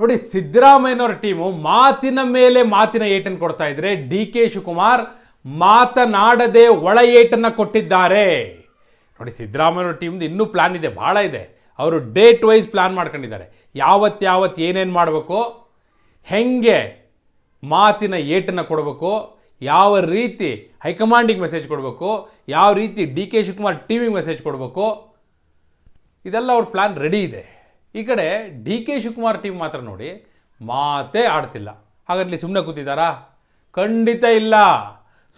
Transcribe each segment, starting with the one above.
ನೋಡಿ, ಸಿದ್ದರಾಮಯ್ಯನವರ ಟೀಮು ಮಾತಿನ ಮೇಲೆ ಮಾತಿನ ಏಟನ್ನು ಕೊಡ್ತಾ ಇದ್ರೆ ಡಿ ಕೆ ಶಿವಕುಮಾರ್ ಮಾತನಾಡದೆ ಒಳ ಏಟನ್ನು ಕೊಟ್ಟಿದ್ದಾರೆ. ನೋಡಿ, ಸಿದ್ದರಾಮಯ್ಯನವರ ಟೀಮ್ದು ಇನ್ನೂ ಪ್ಲಾನ್ ಇದೆ ಭಾಳ ಇದೆ. ಅವರು ಡೇಟ್ ವೈಸ್ ಪ್ಲಾನ್ ಮಾಡ್ಕೊಂಡಿದ್ದಾರೆ. ಯಾವತ್ತು ಯಾವತ್ತು ಏನೇನು ಮಾಡಬೇಕು, ಹೆಂಗೆ ಮಾತಿನ ಏಟನ್ನು ಕೊಡಬೇಕು, ಯಾವ ರೀತಿ ಹೈಕಮಾಂಡಿಗೆ ಮೆಸೇಜ್ ಕೊಡಬೇಕು, ಯಾವ ರೀತಿ ಡಿ ಕೆ ಶಿವಕುಮಾರ್ ಟೀಮಿಗೆ ಮೆಸೇಜ್ ಕೊಡಬೇಕು, ಇದೆಲ್ಲ ಅವ್ರ ಪ್ಲ್ಯಾನ್ ರೆಡಿ ಇದೆ. ಈ ಕಡೆ ಡಿ ಕೆ ಶಿವಕುಮಾರ್ ಟೀಮ್ ಮಾತ್ರ ನೋಡಿ ಮಾತೇ ಆಡ್ತಿಲ್ಲ. ಹಾಗಾದ್ರೆ ಸುಮ್ಮನೆ ಕೂತಿದ್ದಾರಾ? ಖಂಡಿತ ಇಲ್ಲ.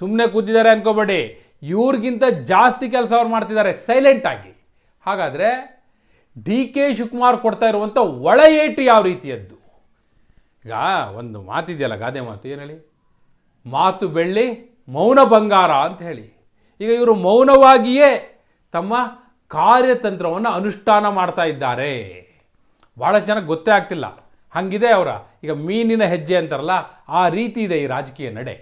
ಸುಮ್ಮನೆ ಕೂತಿದ್ದಾರೆ ಅನ್ಕೋಬೇಡಿ. ಇವ್ರಿಗಿಂತ ಜಾಸ್ತಿ ಕೆಲಸ ಅವ್ರು ಮಾಡ್ತಿದ್ದಾರೆ ಸೈಲೆಂಟ್ ಆಗಿ. ಹಾಗಾದರೆ ಡಿ ಕೆ ಶಿವಕುಮಾರ್ ಕೊಡ್ತಾ ಇರುವಂಥ ಒಳ ಏಟು ಯಾವ ರೀತಿಯದ್ದು? ಈಗ ಒಂದು ಮಾತಿದೆಯಲ್ಲ ಗಾದೆ ಮಾತು, ಏನು ಹೇಳಿ? ಮಾತು ಬೆಳ್ಳಿ, ಮೌನ ಬಂಗಾರ ಅಂತ ಹೇಳಿ. ಈಗ ಇವರು ಮೌನವಾಗಿಯೇ ತಮ್ಮ ಕಾರ್ಯತಂತ್ರವನ್ನು ಅನುಷ್ಠಾನ ಮಾಡ್ತಾ ಇದ್ದಾರೆ. ಭಾಳ ಜನಕ್ಕೆ ಗೊತ್ತೇ ಆಗ್ತಿಲ್ಲ. ಹಾಗಿದೆ ಅವರ. ಈಗ ಮೀನಿನ ಹೆಜ್ಜೆ ಅಂತಾರಲ್ಲ, ಆ ರೀತಿ ಇದೆ ಈ ರಾಜಕೀಯ ನಡೆ.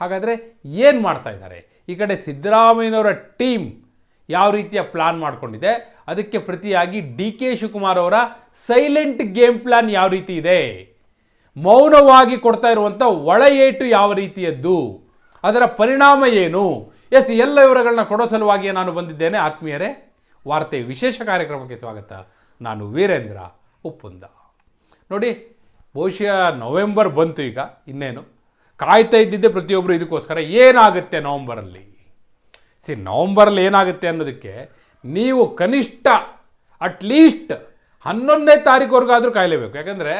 ಹಾಗಾದರೆ ಏನು ಮಾಡ್ತಾ ಇದ್ದಾರೆ? ಈ ಕಡೆ ಸಿದ್ದರಾಮಯ್ಯನವರ ಟೀಮ್ ಯಾವ ರೀತಿಯ ಪ್ಲಾನ್ ಮಾಡಿಕೊಂಡಿದೆ? ಅದಕ್ಕೆ ಪ್ರತಿಯಾಗಿ ಡಿ ಕೆ ಶಿವಕುಮಾರ್ ಅವರ ಸೈಲೆಂಟ್ ಗೇಮ್ ಪ್ಲಾನ್ ಯಾವ ರೀತಿ ಇದೆ? ಮೌನವಾಗಿ ಕೊಡ್ತಾ ಇರುವಂಥ ಒಳ ಏಟು ಯಾವ ರೀತಿಯದ್ದು? ಅದರ ಪರಿಣಾಮ ಏನು? ಎಸ್, ಎಲ್ಲ ವಿವರಗಳನ್ನ ಕೊಡೋ ಸಲುವಾಗಿ ನಾನು ಬಂದಿದ್ದೇನೆ. ಆತ್ಮೀಯರೇ, ವಾರ್ತೆ ವಿಶೇಷ ಕಾರ್ಯಕ್ರಮಕ್ಕೆ ಸ್ವಾಗತ. ನಾನು ವೀರೇಂದ್ರ. ಉಪ್ಪುಂದ. ನೋಡಿ, ಬಹುಶಃ ನವೆಂಬರ್ ಬಂತು ಈಗ, ಇನ್ನೇನು. ಕಾಯ್ತಾ ಇದ್ದಿದ್ದೆ ಪ್ರತಿಯೊಬ್ಬರು ಇದಕ್ಕೋಸ್ಕರ, ಏನಾಗುತ್ತೆ ನವಂಬರಲ್ಲಿ? ಸಿ ನವಂಬರಲ್ಲಿ ಏನಾಗುತ್ತೆ ಅನ್ನೋದಕ್ಕೆ ನೀವು ಕನಿಷ್ಠ ಅಟ್ಲೀಸ್ಟ್ ಹನ್ನೊಂದನೇ ತಾರೀಕುವರೆಗಾದರೂ ಕಾಯಲೇಬೇಕು. ಯಾಕಂದರೆ,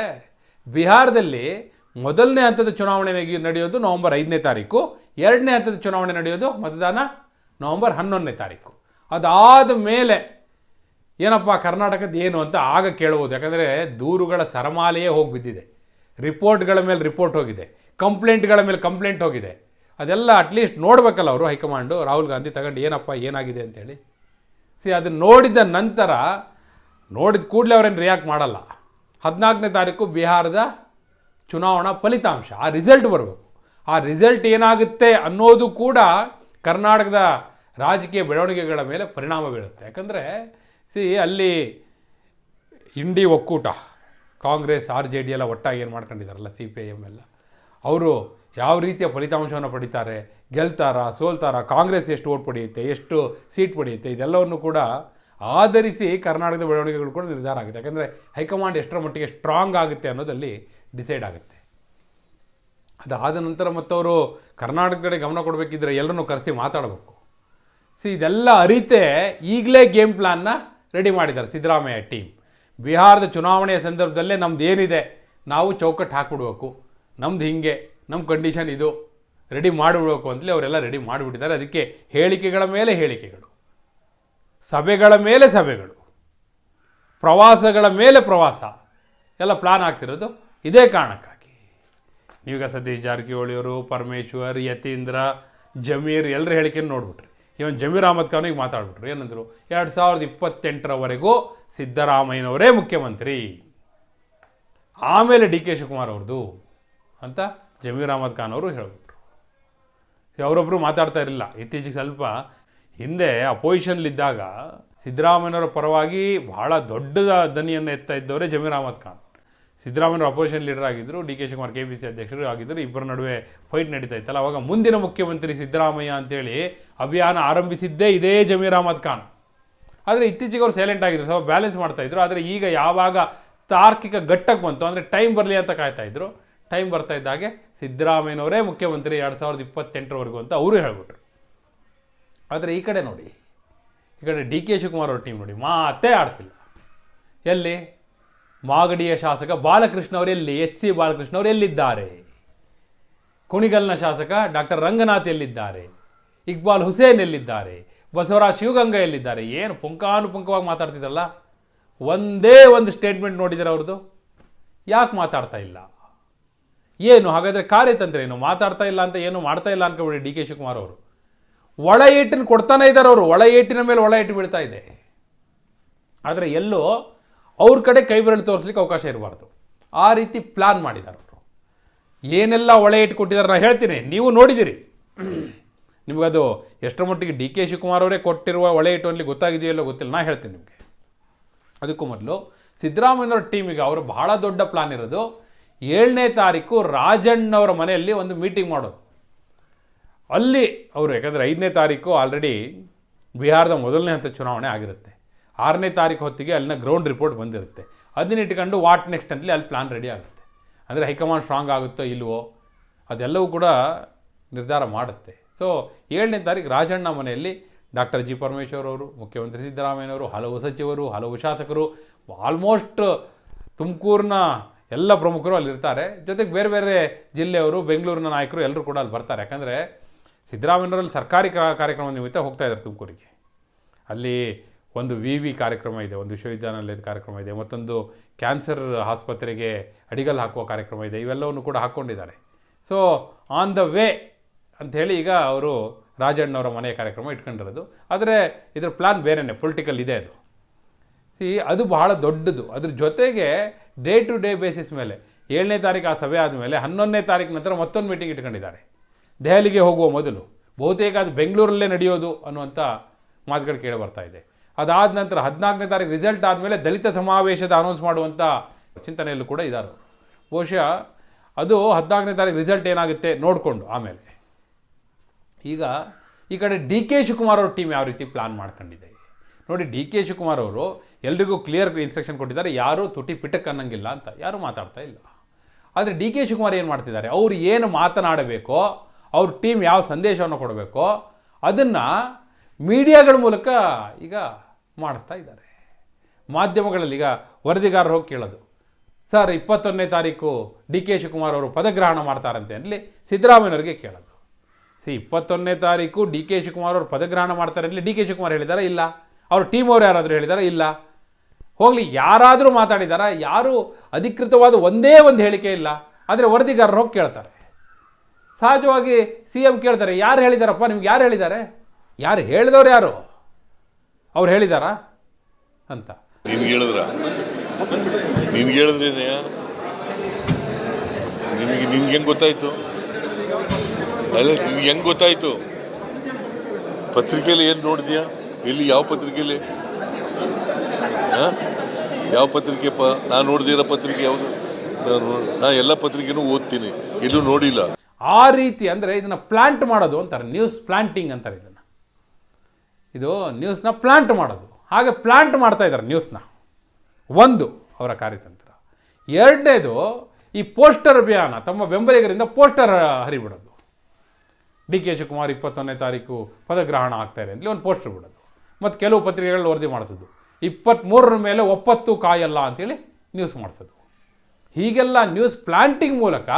ಬಿಹಾರದಲ್ಲಿ ಮೊದಲನೇ ಹಂತದ ಚುನಾವಣೆ ನಡೆಯೋದು ನವಂಬರ್ ಐದನೇ ತಾರೀಕು, ಎರಡನೇ ಹಂತದ ಚುನಾವಣೆ ನಡೆಯೋದು ಮತದಾನ ನವಂಬರ್ ಹನ್ನೊಂದನೇ ತಾರೀಕು. ಅದಾದ ಮೇಲೆ ಏನಪ್ಪ ಕರ್ನಾಟಕದ ಏನು ಅಂತ ಆಗ ಕೇಳ್ಬೋದು ಯಾಕಂದರೆ ದೂರುಗಳ ಸರಮಾಲೆಯೇ ಹೋಗಿ ಬಿದ್ದಿದೆ ರಿಪೋರ್ಟ್ಗಳ ಮೇಲೆ ರಿಪೋರ್ಟ್ ಹೋಗಿದೆ. ಕಂಪ್ಲೇಂಟ್ಗಳ ಮೇಲೆ ಕಂಪ್ಲೇಂಟ್ ಹೋಗಿದೆ. ಅದೆಲ್ಲ ಅಟ್ಲೀಸ್ಟ್ ನೋಡಬೇಕಲ್ಲ ಅವರು ಹೈಕಮಾಂಡು. ರಾಹುಲ್ ಗಾಂಧಿ ತಗೊಂಡು ಏನಪ್ಪ, ಏನಾಗಿದೆ ಅಂತೇಳಿ. ಸಿ ಅದನ್ನು ನೋಡಿದ ನಂತರ ನೋಡಿದ ಕೂಡಲೇ ಅವರೇನು ರಿಯಾಕ್ಟ್ ಮಾಡಲ್ಲ. ಹದಿನಾಲ್ಕನೇ ತಾರೀಕು ಬಿಹಾರದ ಚುನಾವಣಾ ಫಲಿತಾಂಶ. ಆ ರಿಸಲ್ಟ್ ಬರಬೇಕು. ಆ ರಿಸಲ್ಟ್ ಏನಾಗುತ್ತೆ ಅನ್ನೋದು ಕೂಡ ಕರ್ನಾಟಕದ ರಾಜಕೀಯ ಬೆಳವಣಿಗೆಗಳ ಮೇಲೆ ಪರಿಣಾಮ ಬೀಳುತ್ತೆ ಯಾಕಂದರೆ ಸಿ, ಅಲ್ಲಿ ಇಂಡಿ ಒಕ್ಕೂಟ, ಕಾಂಗ್ರೆಸ್, ಆರ್ ಜೆ ಡಿ ಎಲ್ಲ ಒಟ್ಟಾಗಿ ಏನು ಮಾಡ್ಕೊಂಡಿದ್ದಾರಲ್ಲ ಸಿ ಪಿ ಐ ಎಂ ಎಲ್ಲ. ಅವರು ಯಾವ ರೀತಿಯ ಫಲಿತಾಂಶವನ್ನು ಪಡಿತಾರೆ, ಗೆಲ್ತಾರಾ, ಸೋಲ್ತಾರಾ, ಕಾಂಗ್ರೆಸ್ ಎಷ್ಟು ಓಟ್ ಪಡೆಯುತ್ತೆ, ಎಷ್ಟು ಸೀಟ್ ಪಡೆಯುತ್ತೆ, ಇದೆಲ್ಲವನ್ನು ಕೂಡ ಆಧರಿಸಿ ಕರ್ನಾಟಕದ ಬೆಳವಣಿಗೆಗಳು ಕೂಡ ನಿರ್ಧಾರ ಆಗುತ್ತೆ. ಯಾಕಂದರೆ ಹೈಕಮಾಂಡ್ ಎಷ್ಟರ ಮಟ್ಟಿಗೆ ಸ್ಟ್ರಾಂಗ್ ಆಗುತ್ತೆ ಅನ್ನೋದಲ್ಲಿ ಡಿಸೈಡ್ ಆಗುತ್ತೆ. ಅದಾದ ನಂತರ ಮತ್ತವರು ಕರ್ನಾಟಕ ಕಡೆ ಗಮನ ಕೊಡಬೇಕಿದ್ರೆ ಎಲ್ಲರನ್ನೂ ಕರೆಸಿ ಮಾತಾಡಬೇಕು. ಸಿ, ಇದೆಲ್ಲ ಅರಿತೆ ಈಗಲೇ ಗೇಮ್ ಪ್ಲಾನ್ನ ರೆಡಿ ಮಾಡಿದ್ದಾರೆ ಸಿದ್ದರಾಮಯ್ಯ ಟೀಮ್. ಬಿಹಾರದ ಚುನಾವಣೆಯ ಸಂದರ್ಭದಲ್ಲೇ ನಮ್ದು ಏನಿದೆ, ನಾವು ಚೌಕಟ್ಟು ಹಾಕ್ಬಿಡ್ಬೇಕು. ನಮ್ದು ಹೀಗೆ ನಮ್ಮ ಕಂಡೀಷನ್ ಇದು, ರೆಡಿ ಮಾಡಿಬಿಡ್ಬೇಕು ಅಂತಲೇ ಅವರೆಲ್ಲ ರೆಡಿ ಮಾಡಿಬಿಟ್ಟಿದ್ದಾರೆ. ಅದಕ್ಕೆ ಹೇಳಿಕೆಗಳ ಮೇಲೆ ಹೇಳಿಕೆಗಳು, ಸಭೆಗಳ ಮೇಲೆ ಸಭೆಗಳು, ಪ್ರವಾಸಗಳ ಮೇಲೆ ಪ್ರವಾಸ, ಎಲ್ಲ ಪ್ಲಾನ್ ಆಗ್ತಿರೋದು ಇದೇ ಕಾರಣಕ್ಕಾಗಿ. ನೀವೀಗ ಸತೀಶ್ ಜಾರಕಿಹೊಳಿಯವರು ಪರಮೇಶ್ವರ್, ಯತೀಂದ್ರ, ಜಮೀರ್ ಎಲ್ಲರ ಹೇಳಿಕೆಯನ್ನು ನೋಡ್ಬಿಟ್ರಿ. ಇವನ್ ಜಮೀರ್ ಅಹಮದ್ ಈಗ ಮಾತಾಡ್ಬಿಟ್ರು. ಏನಂದರು? ಎರಡು ಸಾವಿರದ ಇಪ್ಪತ್ತೆಂಟರವರೆಗೂ ಸಿದ್ದರಾಮಯ್ಯನವರೇ ಮುಖ್ಯಮಂತ್ರಿ. ಆಮೇಲೆ ಡಿ ಕೆ ಶಿವಕುಮಾರ್ ಅವ್ರದ್ದು ಅಂತ ಜಮೀರ್ ಅಹಮದ್ ಖಾನ್ ಅವರು ಹೇಳ್ಬಿಟ್ರು. ಅವರೊಬ್ಬರು ಮಾತಾಡ್ತಾ ಇರಲಿಲ್ಲ. ಇತ್ತೀಚೆಗೆ ಸ್ವಲ್ಪ ಹಿಂದೆ ಅಪೋಸಿಷನ್ಲಿದ್ದಾಗ ಸಿದ್ದರಾಮಯ್ಯನವರ ಪರವಾಗಿ ಬಹಳ ದೊಡ್ಡ ದನಿಯನ್ನು ಎತ್ತಾ ಇದ್ದವರೇ ಜಮೀರ್ ಅಹಮದ್ ಖಾನ್. ಸಿದ್ದರಾಮಯ್ಯನವರು ಅಪೋಸಿಷನ್ ಲೀಡರ್ ಆಗಿದ್ದರು D K Shivakumar K P C ಅಧ್ಯಕ್ಷರು ಆಗಿದ್ದರು ಇಬ್ಬರ ನಡುವೆ ಫೈಟ್ ನಡೀತಾ ಇತ್ತಲ್ಲ ಅವಾಗ ಮುಂದಿನ ಮುಖ್ಯಮಂತ್ರಿ ಸಿದ್ದರಾಮಯ್ಯ ಅಂತೇಳಿ ಅಭಿಯಾನ ಆರಂಭಿಸಿದ್ದೇ ಇದೇ ಜಮೀರ್ ಅಹಮದ್ ಖಾನ್. ಆದರೆ ಇತ್ತೀಚೆಗೆ ಅವರು ಸೈಲೆಂಟ್ ಆಗಿದ್ರು, ಸ್ವಲ್ಪ ಬ್ಯಾಲೆನ್ಸ್ ಮಾಡ್ತಾ ಇದ್ರು ಆದರೆ ಈಗ ಯಾವಾಗ ತಾರ್ಕಿಕ ಘಟ್ಟಕ್ಕೆ ಬಂತು, ಅಂದರೆ ಟೈಮ್ ಬರಲಿ ಅಂತ ಕಾಯ್ತಾ ಇದ್ರು ಟೈಮ್ ಬರ್ತಾ ಇದ್ದಾಗೆ ಸಿದ್ದರಾಮಯ್ಯನವರೇ ಮುಖ್ಯಮಂತ್ರಿ ಎರಡು ಸಾವಿರದ ಇಪ್ಪತ್ತೆಂಟರವರೆಗೂ ಅಂತ ಅವರು ಹೇಳ್ಬಿಟ್ರು. ಆದರೆ ಈ ಕಡೆ ನೋಡಿ, ಈ ಕಡೆ ಡಿ ಕೆ ಶಿವಕುಮಾರ್ ಅವ್ರ ಟೀಮ್ ನೋಡಿ, ಮಾತೇ ಆಡ್ತಿಲ್ಲ. ಎಲ್ಲಿ? ಮಾಗಡಿಯ ಶಾಸಕ ಬಾಲಕೃಷ್ಣ ಅವರು ಎಲ್ಲಿ? ಎಚ್ ಸಿ ಬಾಲಕೃಷ್ಣ ಅವರು ಎಲ್ಲಿದ್ದಾರೆ? ಕುಣಿಗಲ್ನ ಶಾಸಕ ಡಾಕ್ಟರ್ ರಂಗನಾಥ್ ಎಲ್ಲಿದ್ದಾರೆ? ಇಕ್ಬಾಲ್ ಹುಸೇನ್ ಎಲ್ಲಿದ್ದಾರೆ? ಬಸವರಾಜ್ ಶಿವಗಂಗ ಎಲ್ಲಿದ್ದಾರೆ? ಏನು ಪುಂಕಾನುಪುಂಕವಾಗಿ ಮಾತಾಡ್ತಿದ್ರಲ್ಲ? ಒಂದೇ ಒಂದು ಸ್ಟೇಟ್ಮೆಂಟ್ ನೋಡಿದರೆ ಅವ್ರದ್ದು. ಯಾಕೆ ಮಾತಾಡ್ತಾ ಇಲ್ಲ? ಏನು, ಹಾಗಾದರೆ ಕಾರ್ಯತಂತ್ರ ಏನು? ಮಾತಾಡ್ತಾ ಇಲ್ಲ ಅಂತ ಏನು ಮಾಡ್ತಾ ಇಲ್ಲ ಅನ್ಕೊಬಿಡಿ ಡಿ ಕೆ ಶಿವಕುಮಾರ್ ಅವರು. ಒಳ ಏಟನ್ನು ಕೊಡ್ತಾನೆ ಇದ್ದಾರೆ ಅವರು. ಒಳ ಏಟಿನ ಮೇಲೆ ಒಳ ಏಟು ಬೀಳ್ತಾ ಇದೆ. ಆದರೆ ಎಲ್ಲೋ ಅವ್ರ ಕಡೆ ಕೈ ಬೆರಳು ತೋರಿಸ್ಲಿಕ್ಕೆ ಅವಕಾಶ ಇರಬಾರ್ದು. ಆ ರೀತಿ ಪ್ಲಾನ್ ಮಾಡಿದ್ದಾರೆ ಅವರು. ಏನೆಲ್ಲ ಒಳೆ ಇಟ್ಟು ಕೊಟ್ಟಿದ್ದಾರೆ ನಾನು ಹೇಳ್ತೀನಿ. ನೀವು ನೋಡಿದ್ದೀರಿ ನಿಮಗದು ಎಷ್ಟರ ಮಟ್ಟಿಗೆ ಡಿ ಕೆ ಶಿವಕುಮಾರ್ ಅವರೇ ಕೊಟ್ಟಿರುವ ಒಳೆ ಇಟ್ಟು ಅಲ್ಲಿ ಗೊತ್ತಾಗಿದೆಯಲ್ಲೋ ಗೊತ್ತಿಲ್ಲ. ನಾನು ಹೇಳ್ತೀನಿ ನಿಮಗೆ. ಅದಕ್ಕೂ ಮೊದಲು ಸಿದ್ದರಾಮಯ್ಯವ್ರ ಟೀಮಿಗೆ ಅವರು ಬಹಳ ದೊಡ್ಡ ಪ್ಲಾನ್ ಇರೋದು. ಏಳನೇ ತಾರೀಕು ರಾಜಣ್ಣವರ ಮನೆಯಲ್ಲಿ ಒಂದು ಮೀಟಿಂಗ್ ಮಾಡೋದು. ಅಲ್ಲಿ ಅವರು ಯಾಕಂದರೆ ಐದನೇ ತಾರೀಕು ಆಲ್ರೆಡಿ ಬಿಹಾರದ ಮೊದಲನೇ ಹಂತ ಚುನಾವಣೆ ಆಗಿರುತ್ತೆ. ಆರನೇ ತಾರೀಕು ಹೊತ್ತಿಗೆ ಅಲ್ಲಿನ ಗ್ರೌಂಡ್ ರಿಪೋರ್ಟ್ ಬಂದಿರುತ್ತೆ. ಅದನ್ನ ಇಟ್ಕೊಂಡು ವಾಟ್ ನೆಕ್ಸ್ಟ್ ಅಂತಲೇ ಅಲ್ಲಿ ಪ್ಲಾನ್ ರೆಡಿ ಆಗುತ್ತೆ. ಅಂದರೆ ಹೈಕಮಾಂಡ್ ಸ್ಟ್ರಾಂಗ್ ಆಗುತ್ತೋ ಇಲ್ವೋ, ಅದೆಲ್ಲವೂ ಕೂಡ ನಿರ್ಧಾರ ಮಾಡುತ್ತೆ. ಸೊ ಏಳನೇ ತಾರೀಕು ರಾಜಣ್ಣ ಮನೆಯಲ್ಲಿ ಡಾಕ್ಟರ್ ಜಿ ಪರಮೇಶ್ವರ್ ಅವರು, ಮುಖ್ಯಮಂತ್ರಿ ಸಿದ್ದರಾಮಯ್ಯನವರು ಹಲವು ಸಚಿವರು, ಹಲವು ಶಾಸಕರು ಆಲ್ಮೋಸ್ಟ್ ತುಮಕೂರಿನ ಎಲ್ಲ ಪ್ರಮುಖರು ಅಲ್ಲಿರ್ತಾರೆ ಜೊತೆಗೆ ಬೇರೆ ಬೇರೆ ಜಿಲ್ಲೆಯವರು, ಬೆಂಗಳೂರಿನ ನಾಯಕರು ಎಲ್ಲರೂ ಕೂಡ ಅಲ್ಲಿ ಬರ್ತಾರೆ. ಯಾಕಂದರೆ ಸಿದ್ದರಾಮಯ್ಯನವರಲ್ಲಿ ಸರ್ಕಾರಿ ಕಾರ್ಯಕ್ರಮ ನಿಮಿತ್ತ ಹೋಗ್ತಾ ಇದ್ದಾರೆ ತುಮಕೂರಿಗೆ. ಅಲ್ಲಿ ಒಂದು ವಿ ವಿ ಕಾರ್ಯಕ್ರಮ ಇದೆ, ಒಂದು ವಿಶ್ವವಿದ್ಯಾನಿಲಯದ ಕಾರ್ಯಕ್ರಮ ಇದೆ, ಮತ್ತೊಂದು ಕ್ಯಾನ್ಸರ್ ಆಸ್ಪತ್ರೆಗೆ ಅಡಿಗಲ್ ಹಾಕುವ ಕಾರ್ಯಕ್ರಮ ಇದೆ, ಇವೆಲ್ಲವನ್ನು ಕೂಡ ಹಾಕ್ಕೊಂಡಿದ್ದಾರೆ. ಸೊ ಆನ್ ದ ವೇ ಅಂಥೇಳಿ ಈಗ ಅವರು ರಾಜಣ್ಣವರ ಮನೆಯ ಕಾರ್ಯಕ್ರಮ ಇಟ್ಕೊಂಡಿರೋದು. ಆದರೆ ಇದರ ಪ್ಲಾನ್ ಬೇರೆಯೇ ಪೊಲಿಟಿಕಲ್ ಇದೆ ಅದು. ಸಿ ಅದು ಬಹಳ ದೊಡ್ಡದು. ಅದ್ರ ಜೊತೆಗೆ ಡೇ ಟು ಡೇ ಬೇಸಿಸ್ ಮೇಲೆ, ಏಳನೇ ತಾರೀಕು ಆ ಸಭೆ ಆದಮೇಲೆ ಹನ್ನೊಂದನೇ ತಾರೀಕು ನಂತರ ಮತ್ತೊಂದು ಮೀಟಿಂಗ್ ಇಟ್ಕೊಂಡಿದ್ದಾರೆ. ದೆಹಲಿಗೆ ಹೋಗುವ ಮೊದಲು, ಬಹುತೇಕ ಅದು ಬೆಂಗಳೂರಲ್ಲೇ ನಡೆಯೋದು ಅನ್ನುವಂಥ ಮಾತುಗಳು ಕೇಳಿ ಬರ್ತಾ ಇದೆ. ಅದಾದ ನಂತರ ಹದಿನಾಲ್ಕನೇ ತಾರೀಕು ರಿಸಲ್ಟ್ ಆದಮೇಲೆ ದಲಿತ ಸಮಾವೇಶದ ಅನೌನ್ಸ್ ಮಾಡುವಂಥ ಚಿಂತನೆಯಲ್ಲೂ ಕೂಡ ಇದ್ದಾರೆ ಬಹುಶಃ ಅದು ಹದಿನಾಲ್ಕನೇ ತಾರೀಕು ರಿಸಲ್ಟ್ ಏನಾಗುತ್ತೆ ನೋಡಿಕೊಂಡು ಆಮೇಲೆ. ಈಗ ಈ ಕಡೆ ಡಿ ಕೆ ಶಿವಕುಮಾರ್ ಅವ್ರ ಟೀಮ್ ಯಾವ ರೀತಿ ಪ್ಲಾನ್ ಮಾಡ್ಕೊಂಡಿದೆ? ನೋಡಿ ಡಿ ಕೆ ಶಿವಕುಮಾರ್ ಅವರು ಎಲ್ರಿಗೂ ಕ್ಲಿಯರ್ ಇನ್ಸ್ಟ್ರಕ್ಷನ್ ಕೊಟ್ಟಿದ್ದಾರೆ, ಯಾರೂ ತುಟಿ ಪಿಟಕ್ ಅನ್ನಂಗಿಲ್ಲ ಅಂತ, ಯಾರೂ ಮಾತಾಡ್ತಾ ಇಲ್ಲ. ಆದರೆ ಡಿ ಕೆ ಶಿವಕುಮಾರ್ ಏನು ಮಾಡ್ತಿದ್ದಾರೆ? ಅವ್ರು ಏನು ಮಾತನಾಡಬೇಕೋ, ಅವ್ರ ಟೀಮ್ ಯಾವ ಸಂದೇಶವನ್ನು ಕೊಡಬೇಕೋ, ಅದನ್ನು ಮೀಡಿಯಾಗಳ ಮೂಲಕ ಈಗ ಮಾಡ್ತಾ ಇದ್ದಾರೆ. ಮಾಧ್ಯಮಗಳಲ್ಲಿ ಈಗ ವರದಿಗಾರರು ಹೋಗಿ ಕೇಳೋದು. ಸರ್, ಇಪ್ಪತ್ತೊಂದನೇ ತಾರೀಕು ಡಿ ಕೆ ಶಿವಕುಮಾರ್ ಅವರು ಪದಗ್ರಹಣ ಮಾಡ್ತಾರಂತೆ ಅಲ್ಲಿ ಸಿದ್ದರಾಮಯ್ಯನವರಿಗೆ ಕೇಳೋದು. ಸಿ, ಇಪ್ಪತ್ತೊಂದನೇ ತಾರೀಕು ಡಿ ಕೆ ಶಿವಕುಮಾರ್ ಅವರು ಪದಗ್ರಹಣ ಮಾಡ್ತಾರೆ ಅಲ್ಲಿ ಡಿ ಕೆ ಶಿವಕುಮಾರ್ ಹೇಳಿದಾರಾ ಇಲ್ಲ? ಅವ್ರ ಟೀಮ್ ಅವ್ರು ಯಾರಾದರೂ ಹೇಳಿದಾರಾ ಇಲ್ಲ? ಹೋಗಲಿ, ಯಾರಾದರೂ ಮಾತಾಡಿದಾರ? ಯಾರು ಅಧಿಕೃತವಾದ ಒಂದೇ ಒಂದು ಹೇಳಿಕೆ ಇಲ್ಲ. ಆದರೆ ವರದಿಗಾರರು ಹೋಗಿ ಕೇಳ್ತಾರೆ. ಸಹಜವಾಗಿ ಸಿ ಎಂ ಕೇಳ್ತಾರೆ, ಯಾರು ಹೇಳಿದಾರಪ್ಪ? ನಿಮ್ಗೆ ಯಾರು ಹೇಳಿದ್ದಾರೆ ಯಾರು ಹೇಳಿದವ್ರು ಯಾರು? ಅವ್ರು ಹೇಳಿದಾರಾ? ಅಂತ. ನಿನ್ಗೆ ಹೇಳಿದ್ರ? ನಿನ್ಗೆ ಹೇಳಿದ್ರೇನೆ ನಿಮಗೆ ನಿನ್ಗೆ ಹೆಂಗೆ ಗೊತ್ತಾಯ್ತು? ಅಲ್ಲ ನಿನ್ಗೆ ಹೆಂಗ್ ಗೊತ್ತಾಯ್ತು? ಪತ್ರಿಕೆಯಲ್ಲಿ ಏನು ನೋಡಿದ್ಯಾ? ಇಲ್ಲಿ ಯಾವ ಪತ್ರಿಕೆಯಲ್ಲಿ? ಯಾವ ಪತ್ರಿಕೆ ಪ ನಾನು ನೋಡ್ದಿರೋ ಪತ್ರಿಕೆ ಯಾವುದು? ನಾನು ನಾ ಎಲ್ಲ ಪತ್ರಿಕೆನೂ ಓದ್ತೀನಿ. ಎಲ್ಲೂ ನೋಡಿಲ್ಲ. ಆ ರೀತಿ ಅಂದರೆ ಇದನ್ನು ಪ್ಲಾಂಟ್ ಮಾಡೋದು ಅಂತಾರೆ ನ್ಯೂಸ್ ಪ್ಲಾಂಟಿಂಗ್ ಅಂತಾರೆ ಇದನ್ನು. ಇದು ನ್ಯೂಸ್ನ ಪ್ಲಾಂಟ್ ಮಾಡೋದು. ಹಾಗೆ ಪ್ಲಾಂಟ್ ಮಾಡ್ತಾ ಇದ್ದಾರೆ ನ್ಯೂಸ್ನ ಒಂದು ಅವರ ಕಾರ್ಯತಂತ್ರ. ಎರಡನೇದು ಈ ಪೋಸ್ಟರ್ ಅಭಿಯಾನ, ತಮ್ಮ ಬೆಂಬಲಿಗರಿಂದ ಪೋಸ್ಟರ್ ಹರಿಬಿಡೋದು. ಡಿ ಕೆ ಶಿವಕುಮಾರ್ ಇಪ್ಪತ್ತೊಂದನೇ ತಾರೀಕು ಪದಗ್ರಹಣ ಆಗ್ತಾ ಇದೆ ಅಂತಲೇ ಒಂದು ಪೋಸ್ಟರ್ ಬಿಡೋದು. ಮತ್ತು ಕೆಲವು ಪತ್ರಿಕೆಗಳು ವರದಿ ಮಾಡ್ತಿದ್ದು. ಇಪ್ಪತ್ತ್ಮೂರರ ಮೇಲೆ ಒಪ್ಪತ್ತು ಕಾಯಲ್ಲ ಅಂತೇಳಿ ನ್ಯೂಸ್ ಮಾಡಿಸೋದು. ಹೀಗೆಲ್ಲ ನ್ಯೂಸ್ ಪ್ಲಾಂಟಿಂಗ್ ಮೂಲಕ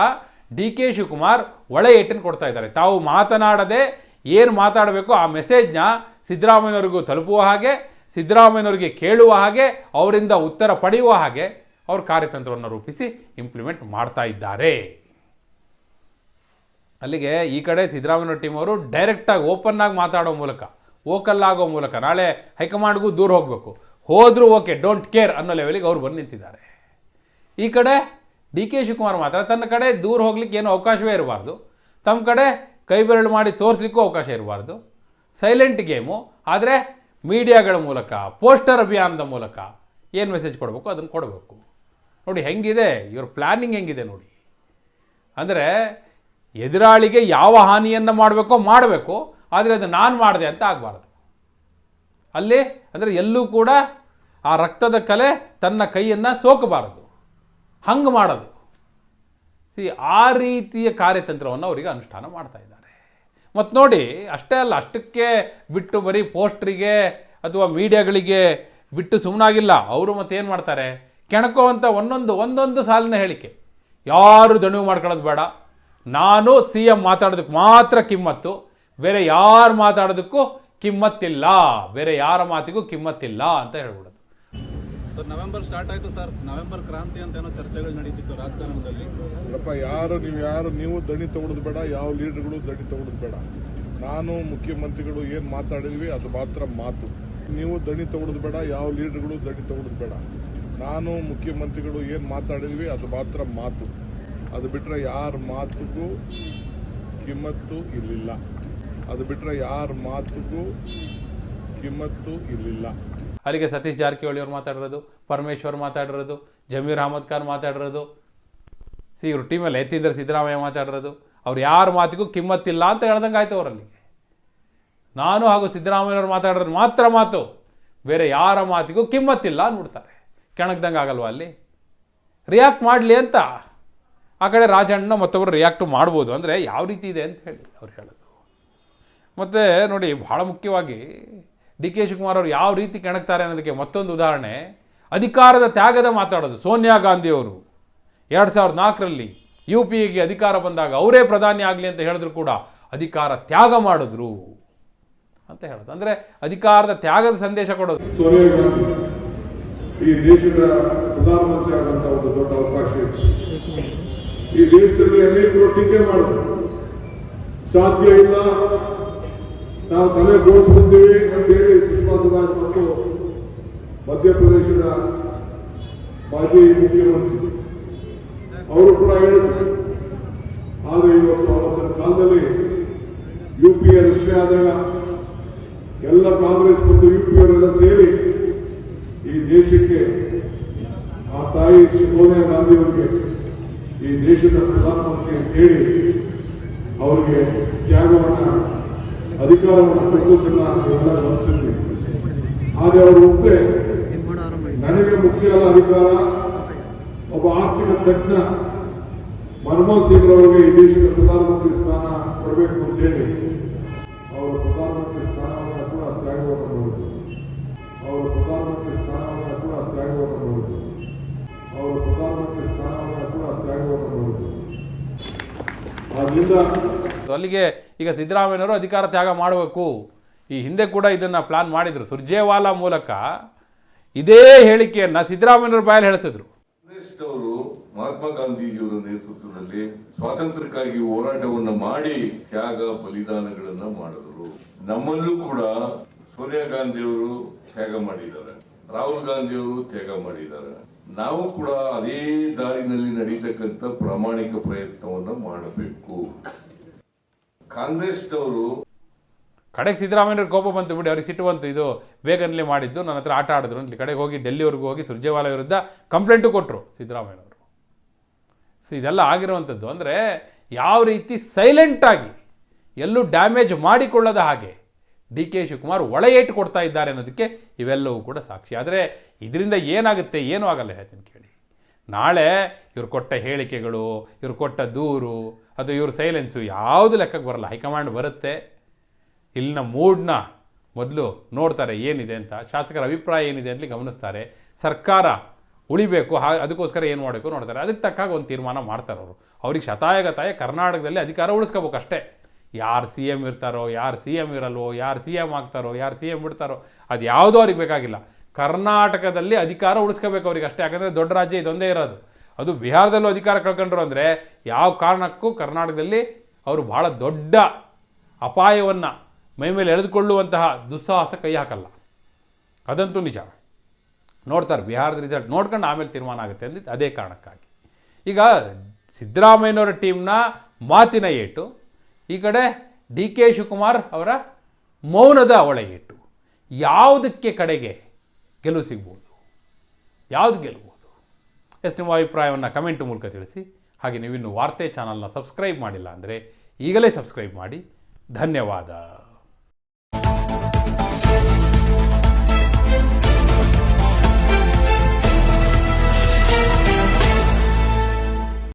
ಡಿ ಕೆ ಶಿವಕುಮಾರ್ ಒಳ ಏಟನ್ನು ಕೊಡ್ತಾ ಇದ್ದಾರೆ. ತಾವು ಮಾತನಾಡದೆ ಏನು ಮಾತಾಡಬೇಕು ಆ ಮೆಸೇಜ್ನ ಸಿದ್ದರಾಮಯ್ಯನವರಿಗೂ ತಲುಪುವ ಹಾಗೆ, ಸಿದ್ದರಾಮಯ್ಯನವರಿಗೆ ಕೇಳುವ ಹಾಗೆ, ಅವರಿಂದ ಉತ್ತರ ಪಡೆಯುವ ಹಾಗೆ ಅವ್ರ ಕಾರ್ಯತಂತ್ರವನ್ನು ರೂಪಿಸಿ ಇಂಪ್ಲಿಮೆಂಟ್ ಮಾಡ್ತಾ ಇದ್ದಾರೆ. ಅಲ್ಲಿಗೆ ಈ ಕಡೆ ಸಿದ್ದರಾಮಯ್ಯ ಟೀಮ್ ಅವರು ಡೈರೆಕ್ಟಾಗಿ ಓಪನ್ ಆಗಿ ಮಾತಾಡೋ ಮೂಲಕ ವೋಕಲ್ ಆಗೋ ಮೂಲಕ ನಾಳೆ ಹೈಕಮಾಂಡ್ಗೂ ದೂರ ಹೋಗಬೇಕು. ಹೋದರೂ ಓಕೆ ಡೋಂಟ್ ಕೇರ್ ಅನ್ನೋ ಲೆವೆಲಿಗೆ ಅವ್ರು ಬಂದು ನಿಂತಿದ್ದಾರೆ. ಈ ಕಡೆ ಡಿ ಕೆ ಶಿವಕುಮಾರ್ ಮಾತ್ರ ತನ್ನ ಕಡೆ ದೂರ ಹೋಗ್ಲಿಕ್ಕೆ ಏನೂ ಅವಕಾಶವೇ ಇರಬಾರ್ದು. ತಮ್ಮ ಕಡೆ ಕೈ ಬೆರಳು ಮಾಡಿ ತೋರಿಸ್ಲಿಕ್ಕೂ ಅವಕಾಶ ಇರಬಾರ್ದು. ಸೈಲೆಂಟ್ ಗೇಮು ಆದರೆ ಮೀಡಿಯಾಗಳ ಮೂಲಕ, ಪೋಸ್ಟರ್ ಅಭಿಯಾನದ ಮೂಲಕ ಏನು ಮೆಸೇಜ್ ಕೊಡಬೇಕು? ಅದನ್ನು ಕೊಡಬೇಕು. ನೋಡಿ, ಹೆಂಗಿದೆ? ಇವ್ರ ಪ್ಲ್ಯಾನಿಂಗ್ ಹೆಂಗಿದೆ ನೋಡಿ. ಅಂದರೆ ಎದುರಾಳಿಗೆ ಯಾವ ಹಾನಿಯನ್ನು ಮಾಡಬೇಕೋ ಮಾಡಬೇಕು, ಆದರೆ ಅದು ನಾನು ಮಾಡಿದೆ ಅಂತ ಆಗಬಾರ್ದು. ಅಲ್ಲಿ, ಅಂದರೆ ಎಲ್ಲೂ ಕೂಡ ಆ ರಕ್ತದ ಕಲೆ ತನ್ನ ಕೈಯನ್ನು ಸೋಕಬಾರದು. ಹಂಗೆ ಮಾಡೋದು. ಸಿ ಆ ರೀತಿಯ ಕಾರ್ಯತಂತ್ರವನ್ನು ಅವರಿಗೆ ಅನುಷ್ಠಾನ ಮಾಡ್ತಾ ಇದ್ದಾರೆ. ಮತ್ತು ನೋಡಿ, ಅಷ್ಟೇ ಅಲ್ಲ, ಅಷ್ಟಕ್ಕೆ ಬಿಟ್ಟು ಬರೀ ಪೋಸ್ಟ್ರಿಗೆ ಅಥವಾ ಮೀಡಿಯಾಗಳಿಗೆ ಬಿಟ್ಟು ಸುಮ್ಮನಾಗಿಲ್ಲ ಅವರು ಮತ್ತೇನು ಮಾಡ್ತಾರೆ? ಕೆಣಕುವಂಥ ಒಂದೊಂದು ಒಂದೊಂದು ಸಾಲಿನ ಹೇಳಿಕೆ. ಯಾರು ದಣಿವು ಮಾಡ್ಕೊಳ್ಳೋದು ಬೇಡ. ನಾನು ಸಿ ಎಂ ಮಾತಾಡೋದಕ್ಕೆ ಮಾತ್ರ ಕಿಮ್ಮತ್ತು. ಬೇರೆ ಯಾರು ಮಾತಾಡೋದಕ್ಕೂ ಕಿಮ್ಮತ್ತಿಲ್ಲ. ಬೇರೆ ಯಾರ ಮಾತಿಗೂ ಕಿಮ್ಮತ್ತಿಲ್ಲ ಅಂತ ಹೇಳ್ಬಿಡೋದು ಸರ್ ನವೆಂಬರ್ ಸ್ಟಾರ್ಟ್ ಆಯ್ತು ಸರ್ ನವೆಂಬರ್ ಕ್ರಾಂತಿ ಅಂತ ಏನೋ ಚರ್ಚೆಗಳು ನಡೀತಿತ್ತು ರಾಜಕಾರಣದಲ್ಲಿ. ಅಪ್ಪ ಯಾರು ನೀವು ಯಾರು, ನೀವು ದಣಿ ತಗೊಳ್ಳೋದು ಬೇಡ, ಯಾವ ಲೀಡರ್ಗಳು ದಣಿ ತಗೊಳ್ಳೋದು ಬೇಡ. ನಾನು, ಮುಖ್ಯಮಂತ್ರಿಗಳು ಏನು ಮಾತಾಡಿದ್ವಿ, ಅದು ಮಾತ್ರ ಮಾತು. ನೀವು ದಣಿ ತಗೊಳ್ಳೋದು ಬೇಡ, ಯಾವ ಲೀಡರ್ಗಳು ದಣಿ ತಗೊಳ್ಳೋದು ಬೇಡ. ನಾನು, ಮುಖ್ಯಮಂತ್ರಿಗಳು ಏನು ಮಾತಾಡಿದ್ವಿ, ಅದು ಮಾತ್ರ ಮಾತು. ಅದು ಬಿಟ್ಟರೆ ಯಾರ ಮಾತುಗೂ ಕಿಮ್ಮತ್ತು ಇರಲಿಲ್ಲ ಅದು ಬಿಟ್ಟರೆ ಯಾರ ಮಾತುಗೂ ಕಿಮ್ಮತ್ತು ಇರಲಿಲ್ಲ ಅಲ್ಲಿಗೆ ಸತೀಶ್ ಜಾರಕಿಹೊಳಿ ಅವ್ರು ಮಾತಾಡಿರೋದು, ಪರಮೇಶ್ವರ್ ಮಾತಾಡಿರೋದು, ಜಮೀರ್ ಅಹಮದ್ ಖಾನ್ ಮಾತಾಡಿರೋದು. ಸಿ, ಇವ್ರ ಟೀಮಲ್ಲಿ ಯತೀಂದ್ರ ಸಿದ್ದರಾಮಯ್ಯ ಮಾತಾಡಿರೋದು. ಅವ್ರು ಯಾರ ಮಾತಿಗೂ ಕಿಮ್ಮತ್ತಿಲ್ಲ ಅಂತ ಹೇಳ್ದಂಗೆ ಆಯ್ತು ಅವರಲ್ಲಿ ನಾನು ಹಾಗೂ ಸಿದ್ದರಾಮಯ್ಯವ್ರು ಮಾತಾಡೋರು ಮಾತ್ರ ಮಾತು. ಬೇರೆ ಯಾರ ಮಾತಿಗೂ ಕಿಮ್ಮತ್ತಿಲ್ಲ ಅಂದ್ಬಿಡ್ತಾರೆ ಕೆಣಕ್ದಂಗೆ ಆಗಲ್ವಾ ಅಲ್ಲಿ? ರಿಯಾಕ್ಟ್ ಮಾಡಲಿ ಅಂತ. ಆ ಕಡೆ ರಾಜಣ್ಣ ಮತ್ತೊಬ್ಬರು ರಿಯಾಕ್ಟ್ ಮಾಡ್ಬೋದು. ಅಂದರೆ ಯಾವ ರೀತಿ ಇದೆ ಅಂತ ಹೇಳಿ ಅವ್ರು ಹೇಳೋದು. ಮತ್ತು ನೋಡಿ ಭಾಳ ಮುಖ್ಯವಾಗಿ ಡಿ ಕೆ ಶಿವಕುಮಾರ್ ಅವರು ಯಾವ ರೀತಿ ಕೆಣಕ್ತಾರೆ ಅನ್ನೋದಕ್ಕೆ ಮತ್ತೊಂದು ಉದಾಹರಣೆ. ಅಧಿಕಾರದ ತ್ಯಾಗದ ಮಾತಾಡೋದು, ಸೋನಿಯಾ ಗಾಂಧಿಯವರು ಎರಡು ಸಾವಿರದ ನಾಲ್ಕರಲ್ಲಿ ಯು ಪಿ ಎಗೆ ಅಧಿಕಾರ ಬಂದಾಗ ಅವರೇ ಪ್ರಧಾನಿ ಆಗಲಿ ಅಂತ ಹೇಳಿದ್ರು ಕೂಡ ಅಧಿಕಾರ ತ್ಯಾಗ ಮಾಡಿದ್ರು ಅಂತ ಹೇಳೋದು. ಅಂದರೆ ಅಧಿಕಾರದ ತ್ಯಾಗದ ಸಂದೇಶ ಕೊಡೋದು. ಸೋನಿಯಾ ಗಾಂಧಿ ಈ ದೇಶದ ಪ್ರಧಾನಮಂತ್ರಿ ಆದಂತ ಒಂದು ದೊಡ್ಡ ಅವಕಾಶ ಈ ದೇಶದಲ್ಲಿ ಅನೇಕರು ಟೀಕೆ ಮಾಡಿದ್ರು. ಸಾಧ್ಯ ಇಲ್ಲ ನಾವು ತಲೆ ಬೋಧಿಸಿದ್ದೀವಿ ಅಂತ ಹೇಳಿ ಸುಷ್ಮಾ ಸ್ವರಾಜ್ ಮತ್ತು ಮಧ್ಯಪ್ರದೇಶದ ಮಾಜಿ ಮುಖ್ಯಮಂತ್ರಿ. ಅವರು ಕೂಡ ಹೇಳಿದ್ರು. ಆದರೆ ಇವತ್ತು ಅವತ್ತಿನ ಕಾಲದಲ್ಲಿ ಯು ಪಿ ಎ ರಚನೆ ಆದಾಗ ಎಲ್ಲ ಕಾಂಗ್ರೆಸ್ ಮತ್ತು ಯು ಪಿ ಎಲ್ಲ ಸೇರಿ ಈ ದೇಶಕ್ಕೆ ಆ ತಾಯಿ ಸೋನಿಯಾ ಗಾಂಧಿ ಅವರಿಗೆ ಈ ದೇಶದ ಪ್ರಧಾನಮಂತ್ರಿ ಹೇಳಿ ಅವರಿಗೆ ತ್ಯಾಗವನ್ನ ಅಧಿಕಾರವನ್ನು ಕೊಟ್ಟು ಸಹ ಇವೆಲ್ಲ ಗಮನಿಸಿದ್ವಿ ಆದರೆ ಅವರು ಒಪ್ಪೆ. ನನಗೆ ಮುಖ್ಯ ಅಲ್ಲ ಅಧಿಕಾರ. ಒಬ್ಬ ಆರ್ಥಿಕ ತಜ್ಞ ಮನಮೋಹನ್ ಸಿಂಗ್ ಅವರಿಗೆ ಈ ದೇಶದ ಪ್ರಧಾನಮಂತ್ರಿ ಸ್ಥಾನ ಕೊಡಬೇಕು ಅಂತ ಹೇಳಿ ಅವರ ಪ್ರಧಾನಮಂತ್ರಿ ಸ್ಥಾನವನ್ನು ಕೂಡ ತ್ಯಾಗವನ್ನು ಮಾಡಿದ್ರು ಅವರ ಪ್ರಧಾನಮಂತ್ರಿ ಸ್ಥಾನವನ್ನು ಕೂಡ ತ್ಯಾಗವನ್ನು ಮಾಡಿದ್ರು ಅವರ ಪ್ರಧಾನಮಂತ್ರಿ ಸ್ಥಾನವನ್ನು ಕೂಡ ತ್ಯಾಗವನ್ನು ಮಾಡಿದ್ರು ಆದ್ರಿಂದ ಅಲ್ಲಿಗೆ ಈಗ ಸಿದ್ದರಾಮಯ್ಯನವರು ಅಧಿಕಾರ ತ್ಯಾಗ ಮಾಡಬೇಕು. ಈ ಹಿಂದೆ ಕೂಡ ಇದನ್ನು ಪ್ಲಾನ್ ಮಾಡಿದರು. ಸುರ್ಜೇವಾಲಾ ಮೂಲಕ ಇದೇ ಹೇಳಿಕೆಯನ್ನು ಸಿದ್ದರಾಮಯ್ಯನವ್ರ ಬಾಯಲ್ಲಿ ಹೇಳಿಸಿದ್ರು. ಕಾಂಗ್ರೆಸ್ನವರು ಮಹಾತ್ಮ ಗಾಂಧೀಜಿಯವರ ನೇತೃತ್ವದಲ್ಲಿ ಸ್ವಾತಂತ್ರ್ಯಕ್ಕಾಗಿ ಹೋರಾಟವನ್ನು ಮಾಡಿ ತ್ಯಾಗ ಬಲಿದಾನಗಳನ್ನು ಮಾಡಿದ್ರು. ನಮ್ಮಲ್ಲೂ ಕೂಡ ಸೋನಿಯಾ ಗಾಂಧಿಯವರು ತ್ಯಾಗ ಮಾಡಿದ್ದಾರೆ. ರಾಹುಲ್ ಗಾಂಧಿಯವರು ತ್ಯಾಗ ಮಾಡಿದ್ದಾರೆ. ನಾವು ಕೂಡ ಅದೇ ದಾರಿನಲ್ಲಿ ನಡೀತಕ್ಕಂಥ ಪ್ರಾಮಾಣಿಕ ಪ್ರಯತ್ನವನ್ನು ಮಾಡಬೇಕು. ಕಾಂಗ್ರೆಸ್ನವರು ಕಡೆಗೆ ಸಿದ್ದರಾಮಯ್ಯವ್ರಿಗೆ ಕೋಪ ಬಂತು ಬಿಡಿ, ಅವ್ರಿಗೆ ಸಿಟ್ಟು ಬಂತು. ಇದು ಬೇಗನ್ಲಿ ಮಾಡಿದ್ದು ನನ್ನ ಹತ್ರ ಆಟ ಆಡಿದ್ರು ಅಂತ ಕಡೆಗೆ ಹೋಗಿ ಡೆಲ್ಲಿವರೆಗೂ ಹೋಗಿ ಸುರ್ಜೇವಾಲ ವಿರುದ್ಧ ಕಂಪ್ಲೇಂಟು ಕೊಟ್ಟರು ಸಿದ್ದರಾಮಯ್ಯನವರು. ಸೊ, ಇದೆಲ್ಲ ಆಗಿರುವಂಥದ್ದು ಅಂದರೆ ಯಾವ ರೀತಿ ಸೈಲೆಂಟಾಗಿ ಎಲ್ಲೂ ಡ್ಯಾಮೇಜ್ ಮಾಡಿಕೊಳ್ಳದ ಹಾಗೆ ಡಿ ಕೆ ಶಿವಕುಮಾರ್ ಒಳ ಕೊಡ್ತಾ ಇದ್ದಾರೆ ಅನ್ನೋದಕ್ಕೆ ಇವೆಲ್ಲವೂ ಕೂಡ ಸಾಕ್ಷಿ. ಆದರೆ ಇದರಿಂದ ಏನಾಗುತ್ತೆ, ಏನೂ ಆಗಲ್ಲ ಹೇಳ್ತೀನಿ ನಾಳೆ ಇವ್ರು ಕೊಟ್ಟ ಹೇಳಿಕೆಗಳು, ಇವ್ರು ಕೊಟ್ಟ ದೂರು, ಅದು ಇವ್ರ ಸೈಲೆನ್ಸು ಯಾವುದು ಲೆಕ್ಕಕ್ಕೆ ಬರಲ್ಲ. ಹೈಕಮಾಂಡ್ ಬರುತ್ತೆ. ಇಲ್ಲಿನ ಮೂಡ್ನ ಮೊದಲು ನೋಡ್ತಾರೆ ಏನಿದೆ ಅಂತ, ಶಾಸಕರ ಅಭಿಪ್ರಾಯ ಏನಿದೆ ಅಂತ ಗಮನಿಸ್ತಾರೆ. ಸರ್ಕಾರ ಉಳಿಬೇಕು, ಹಾ, ಅದಕ್ಕೋಸ್ಕರ ಏನು ಮಾಡಬೇಕು ನೋಡ್ತಾರೆ. ಅದಕ್ಕೆ ತಕ್ಕಾಗ ಒಂದು ತೀರ್ಮಾನ ಮಾಡ್ತಾರೆ ಅವರು. ಅವ್ರಿಗೆ ಶತಾಯಗತಾಯ ಕರ್ನಾಟಕದಲ್ಲಿ ಅಧಿಕಾರ ಉಳಿಸ್ಕೋಬೇಕು ಅಷ್ಟೇ. ಯಾರು ಸಿ ಎಂ ಇರ್ತಾರೋ, ಯಾರು ಸಿ ಎಂ ಇರಲ್ವೋ, ಯಾರು ಸಿ ಎಂ ಆಗ್ತಾರೋ, ಯಾರು ಸಿ ಎಂ ಬಿಡ್ತಾರೋ ಅದು ಯಾವುದೋ ಅವ್ರಿಗೆ ಬೇಕಾಗಿಲ್ಲ. ಕರ್ನಾಟಕದಲ್ಲಿ ಅಧಿಕಾರ ಉಳಿಸ್ಕೋಬೇಕು ಅವ್ರಿಗೆ ಅಷ್ಟೇ, ಯಾಕಂದರೆ ದೊಡ್ಡ ರಾಜ್ಯ ಇದೊಂದೇ ಇರೋದು. ಅದು ಬಿಹಾರದಲ್ಲೂ ಅಧಿಕಾರ ಕಳ್ಕೊಂಡ್ರು ಅಂದರೆ ಯಾವ ಕಾರಣಕ್ಕೂ ಕರ್ನಾಟಕದಲ್ಲಿ ಅವರು ಭಾಳ ದೊಡ್ಡ ಅಪಾಯವನ್ನು ಮೈ ಮೇಲೆ ಎಳೆದುಕೊಳ್ಳುವಂತಹ ದುಸ್ಸಾಹಸ ಕೈ ಹಾಕಲ್ಲ. ಅದಂತೂ ನಿಜ. ನೋಡ್ತಾರೆ ಬಿಹಾರದ ರಿಸಲ್ಟ್ ನೋಡ್ಕೊಂಡು ಆಮೇಲೆ ತೀರ್ಮಾನ ಆಗುತ್ತೆ ಅಂದಿದ್ದು ಅದೇ ಕಾರಣಕ್ಕಾಗಿ. ಈಗ ಸಿದ್ದರಾಮಯ್ಯನವರ ಟೀಮ್ನ ಮಾತಿನ ಏಟು, ಈ ಕಡೆ ಡಿ ಕೆ ಶಿವಕುಮಾರ್ ಅವರ ಮೌನದ ಒಳ ಏಟು. ಯಾವುದಕ್ಕೆ ಕಡೆಗೆ ಗೆಲುವು ಸಿಗ್ಬೋದು. ಯಾವುದು ಗೆಲ್ಬೋದು ಎಸ್ ನಿಮ್ಮ ಅಭಿಪ್ರಾಯವನ್ನು ಕಮೆಂಟ್ ಮೂಲಕ ತಿಳಿಸಿ. ಹಾಗೆ ನೀವಿನ್ನು ವಾರ್ತೆ ಚಾನಲ್ನ ಸಬ್ಸ್ಕ್ರೈಬ್ ಮಾಡಿಲ್ಲ ಅಂದರೆ ಈಗಲೇ ಸಬ್ಸ್ಕ್ರೈಬ್ ಮಾಡಿ. ಧನ್ಯವಾದ.